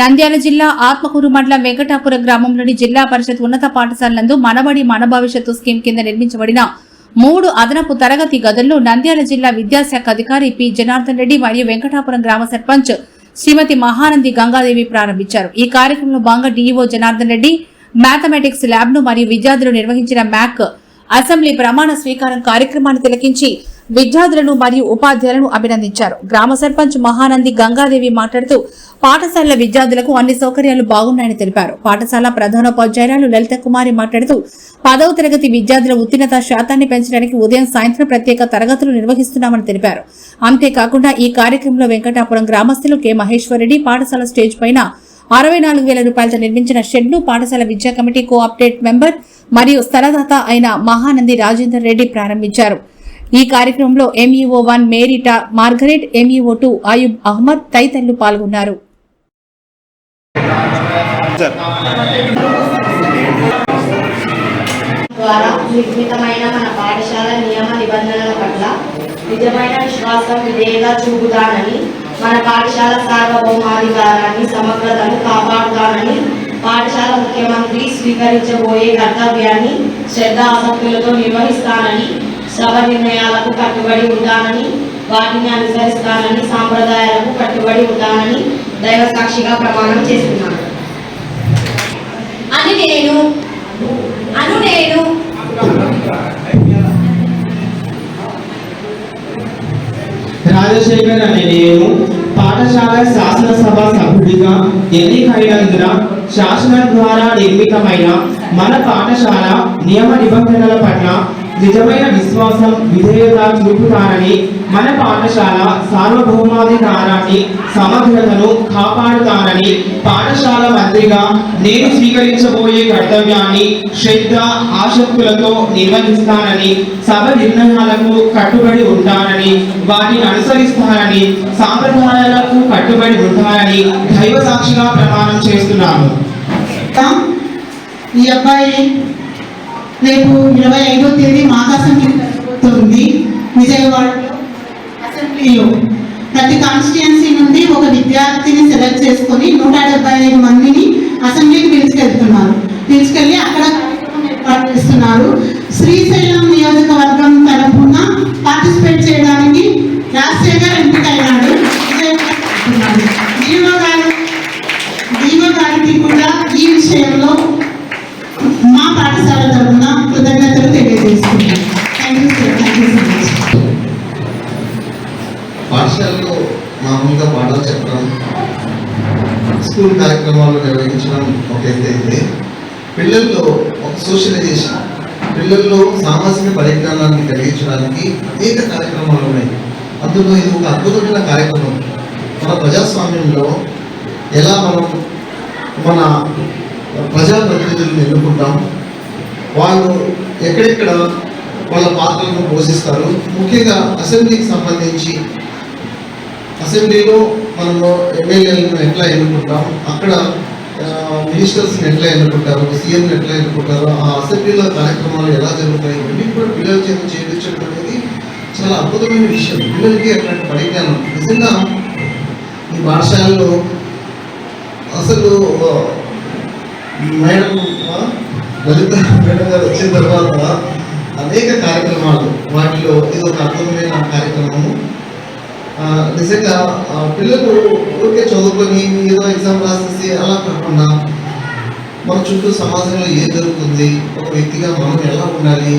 నంద్యాల జిల్లా ఆత్మకూరు మండలం వెంకటాపురం గ్రామంలోని జిల్లా పరిషత్ ఉన్నత పాఠశాలలందు మనబడి మన భవిష్యత్తు స్కీమ్ కింద నిర్మించబడిన మూడు అదనపు తరగతి గదుల్లో నంద్యాల జిల్లా విద్యాశాఖ అధికారి పి. జనార్దన్ రెడ్డి మరియు వెంకటాపురం గ్రామ సర్పంచ్ శ్రీమతి మహానంది గంగాదేవి ప్రారంభించారు. ఈ కార్యక్రమంలో భాగంగా డీఈఓ జనార్దన్ రెడ్డి మ్యాథమెటిక్స్ ల్యాబ్ను మరియు విద్యార్థులు నిర్వహించిన మ్యాక్ అసెంబ్లీ ప్రమాణ స్వీకారం కార్యక్రమాన్ని తిలకించి విద్యార్థులను మరియు ఉపాధ్యాయులను అభినందించారు. గ్రామ సర్పంచ్ మహానంది గంగాదేవి మాట్లాడుతూ పాఠశాల విద్యార్థులకు అన్ని సౌకర్యాలు బాగున్నాయని తెలిపారు. పాఠశాల ప్రధానోపాధ్యాయురాలు లలిత కుమారి మాట్లాడుతూ పదవ తరగతి విద్యార్థుల ఉత్తీర్ణత శాతాన్ని పెంచడానికి ఉదయం సాయంత్రం ప్రత్యేక తరగతులు నిర్వహిస్తున్నామని తెలిపారు. అంతేకాకుండా ఈ కార్యక్రమంలో వెంకటాపురం గ్రామస్తులు కె. మహేశ్వరరెడ్డి పాఠశాల స్టేజ్ పైన అరవై నాలుగు వేల రూపాయలతో నిర్మించిన షెడ్ను పాఠశాల విద్యా కమిటీ కోఆపరేట్ మెంబర్ మరియు స్థలదాత అయిన మహానంది రాజేందర్ రెడ్డి ప్రారంభించారు. ఈ కార్యక్రమంలో MEO one Merita Margaret MEO two Ayub Ahmed తదితరులు పాల్గొన్నారు. ద్వారా నిర్మితమైన మన పాఠశాల నియమ నిబంధనల పట్ల నిజమైన విశ్వాసం విధేయత చూపుతానని మన పాఠశాల సార్వభౌమాధికారాన్ని సమగ్రతను కాపాడుతానని పాఠశాల ముఖ్యమంత్రి స్వీకరించబోయే కర్తవ్యాన్ని శ్రద్ధ ఆసక్తులతో నిర్వహిస్తానని సభ నిర్ణయాలకు కట్టుబడి ఉంటానని వాటిని అనుసరిస్తానని సాంప్రదాయాలకు కట్టుబడి ఉంటానని దైవ సాక్షిగా ప్రమాణం చేస్తున్నాను. అని నేను. అను నేను. రాజశేఖర్ అనే నేను పాఠశాల శాసనసభ సభ్యుడిగా ఎన్నికైనందున శాసనం ద్వారా నిర్మితమైన మన పాఠశాల నియమ నిబంధనల పట్ల నిజమైన విశ్వాసం విధేయత చూపుతారని మన పాఠశాల సార్వభౌమాధికారాన్ని సమగ్రతను కాపాడుతారని పాఠశాల మంత్రిగా నేను స్వీకరించబోయే కర్తవ్యాన్ని శ్రద్ధ ఆసక్తులతో నిర్వహిస్తానని సభ నిర్ణయాలకు కట్టుబడి ఉంటానని వాటిని అనుసరిస్తానని సాంప్రదాయాలకు కట్టుబడి ఉంటానని దైవ సాక్షిగా ప్రమాణం చేస్తున్నాను. ఈ అబ్బాయి రేపు ఇరవై ఐదో తేదీ మాఘాసంఖ్య జరగబోతోంది విజయవాడలో అసెంబ్లీలో ప్రతి కాన్స్టిట్యున్సీ నుండి ఒక విద్యార్థిని సెలెక్ట్ చేసుకొని నూట డెబ్బై ఐదు మందిని అసెంబ్లీకి పిలుచుకెళ్తున్నారు. పిలుచుకెళ్ళి అక్కడ ఏర్పాటు చేస్తున్నారు. కార్యక్రమాలు నిర్వహించడం ఒక ఎత్తు పిల్లల్లో ఒక సోషలైజేషన్ పిల్లల్లో సామాజిక పరిజ్ఞానాన్ని కలిగించడానికి అనేక కార్యక్రమాలు ఉన్నాయి. అందులో ఇది ఒక అద్భుతమైన కార్యక్రమం. మన ప్రజాస్వామ్యంలో ఎలా మనం మన ప్రజాప్రతినిధులను ఎన్నుకుంటాం? వాళ్ళు ఎక్కడెక్కడ వాళ్ళ పాత్రలను పోషిస్తారు? ముఖ్యంగా అసెంబ్లీకి సంబంధించి అసెంబ్లీలో మనము ఎమ్మెల్యేలను ఎట్లా ఎన్నుకుంటాం? అక్కడ మినిస్టర్స్ని ఎట్లా ఎన్నుకుంటారు? సీఎంని ఎట్లా ఎన్నుకుంటారు? ఆ అసెంబ్లీలో కార్యక్రమాలు ఎలా జరుగుతాయి? ఇవన్నీ కూడా పిల్లల చేత చేయించడం అనేది చాలా అద్భుతమైన విషయం. పిల్లలకి అట్లాంటి పరిజ్ఞానం. నిజంగా ఈ పాఠశాలలో అసలు మేడం ఆ, లలిత మేడం గారు వచ్చిన తర్వాత అనేక కార్యక్రమాలు వాటిలో ఇది ఒక అద్భుతమైన కార్యక్రమము. నిజంగా పిల్లలు ఊరికే చదువుకొని ఏదో ఎగ్జామ్ రాసేసి అలా కాకుండా మన చుట్టూ సమాజంలో ఏం జరుగుతుంది ఒక వ్యక్తిగా మనం ఎలా ఉండాలి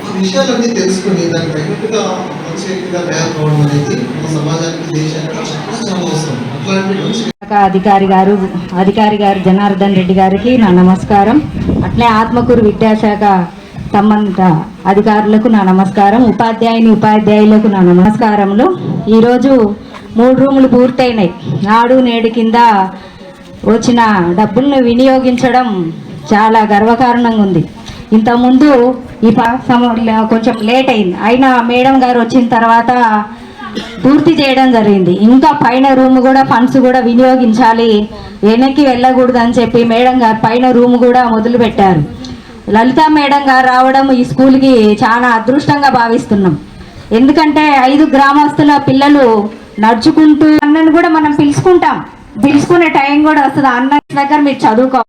ఆ విషయాలన్నీ తెలుసుకొని దానికి తగ్గట్టుగా మంచి వ్యక్తిగా తయారు కావడం అనేది మన సమాజానికి దేశానికి చాలా చాలా అవసరం అట్లాంటి మంచి అధికారి గారు అధికారి గారు జనార్దన్ రెడ్డి గారికి నా నమస్కారం. అట్లే ఆత్మకూరు విద్యాశాఖ సంబంధిత అధికారులకు నా నమస్కారం. ఉపాధ్యాయుని ఉపాధ్యాయులకు నా నమస్కారములు. ఈరోజు మూడు రూములు పూర్తయినాయి. నాడు నేడు కింద వచ్చిన డబ్బులను వినియోగించడం చాలా గర్వకారణంగా ఉంది. ఇంతకుముందు ఈ కొంచెం లేట్ అయింది. అయినా మేడం గారు వచ్చిన తర్వాత పూర్తి చేయడం జరిగింది. ఇంకా పైన రూమ్ కూడా ఫండ్స్ కూడా వినియోగించాలి. వెనక్కి వెళ్ళకూడదు అని చెప్పి మేడం గారు పైన రూమ్ కూడా మొదలు పెట్టారు లలిత మేడం గారు రావడం ఈ స్కూల్కి చాలా అదృష్టంగా భావిస్తున్నాం. ఎందుకంటే ఐదు గ్రామస్తుల పిల్లలు నడుచుకుంటూ అన్నను కూడా మనం పిలుచుకుంటాం. పిలుచుకునే టైం కూడా వస్తుంది. అన్న దగ్గర మీరు చదువుకో